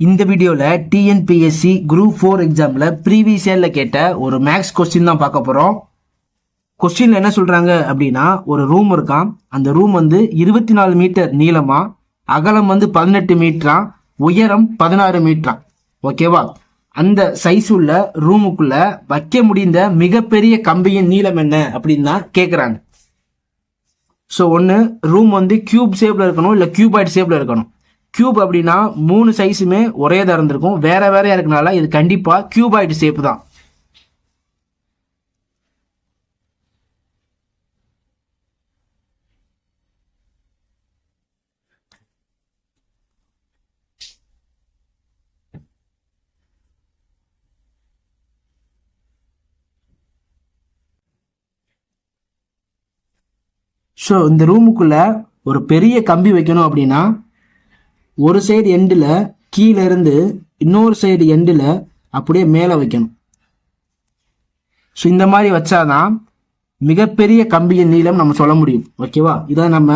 இந்த வீடியோவில் TNPSC group four எக்ஸாமில் ப்ரீவியஸ் இயரில் கேட்ட ஒரு மேக்ஸ் கொஸ்டின் தான் பார்க்க போகிறோம் கொஸ்டினில் என்ன சொல்கிறாங்க அப்படின்னா ஒரு ரூம் இருக்கான் அந்த ரூம் வந்து இருபத்தி நாலு மீட்டர் நீளமாக அகலம் வந்து பதினெட்டு மீட்டரா உயரம் பதினாறு மீட்டரா ஓகேவா அந்த சைஸ் உள்ள ரூமுக்குள்ள வைக்க முடிந்த மிகப்பெரிய கம்பியின் நீளம் என்ன அப்படின்னு தான் கேட்குறாங்க ஸோ ஒன்று ரூம் வந்து கியூப் ஷேப்பில் இருக்கணும் இல்லை கியூபாய்ட் ஷேப்பில் இருக்கணும். கியூப் அப்படின்னா மூணு சைஸுமே ஒரே தான் இருந்திருக்கும். வேற வேறையாக இருக்கனால இது கண்டிப்பாக கியூபாய்ட் ஷேப் தான். ஸோ இந்த ரூமுக்குள்ள ஒரு பெரிய கம்பி வைக்கணும் அப்படின்னா ஒரு சைடு எண்டில் கீழே இருந்து இன்னொரு சைடு எண்டில் அப்படியே மேலே வைக்கணும். ஸோ இந்த மாதிரி வச்சாதான் மிகப்பெரிய கம்பியின் நீளம் நம்ம சொல்ல முடியும். ஓகேவா இதை நம்ம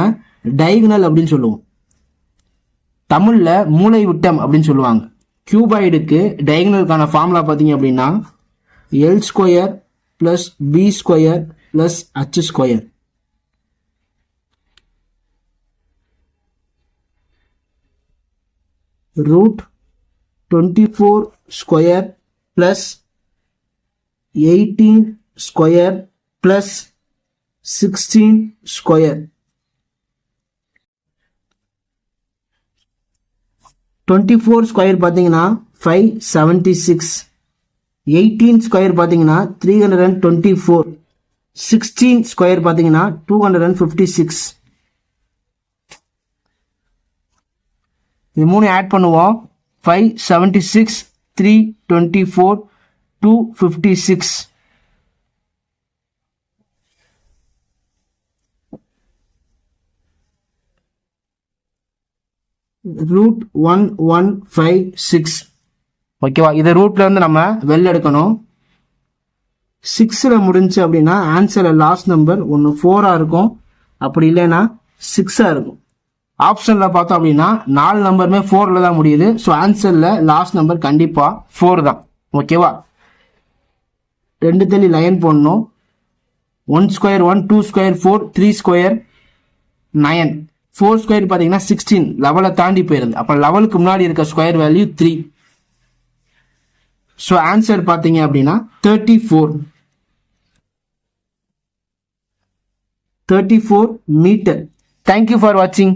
டைகனல் அப்படின்னு சொல்லுவோம். தமிழில் மூளை விட்டம் அப்படின்னு சொல்லுவாங்க. கியூபாய்டுக்கு டைகனலுக்கான ஃபார்முலா பார்த்தீங்க அப்படின்னா L square plus B square plus H square root 24 square plus 18 square plus 16 square. 24 square பார்த்தீங்கன்னா five seventy six eighteen square பார்த்தீங்கன்னா three hundred and twenty four sixteen square பார்த்தீங்கன்னா two hundred and fifty six இது மூணு add பண்ணுவோம். Five seventy six three twenty four two fifty six root one one five six ஓகேவா இதை ரூட்ல இருந்து நம்ம வெளில எடுக்கணும். சிக்ஸில் முடிஞ்சு அப்படின்னா ஆன்சரில் லாஸ்ட் நம்பர் ஒன்று ஃபோராக இருக்கும். அப்படி இல்லைன்னா சிக்ஸாக இருக்கும். ஆப்ஷனில் பார்த்தோம் அப்படின்னா நாலு நம்பருமே ஃபோரில் தான் முடியுது. ஸோ ஆன்சரில் லாஸ்ட் நம்பர் கண்டிப்பாக ஃபோர் தான். ஓகேவா ரெண்டு தள்ளி லைன் போடணும். One square one two square four three square nine four square பார்த்தீங்கன்னா சிக்ஸ்டீன் லெவலை தாண்டி போயிருந்தது அப்போ லெவலுக்கு முன்னாடி இருக்க square value three so answer பார்த்தீங்க அப்படின்னா thirty four thirty four metre thank you for வாட்சிங்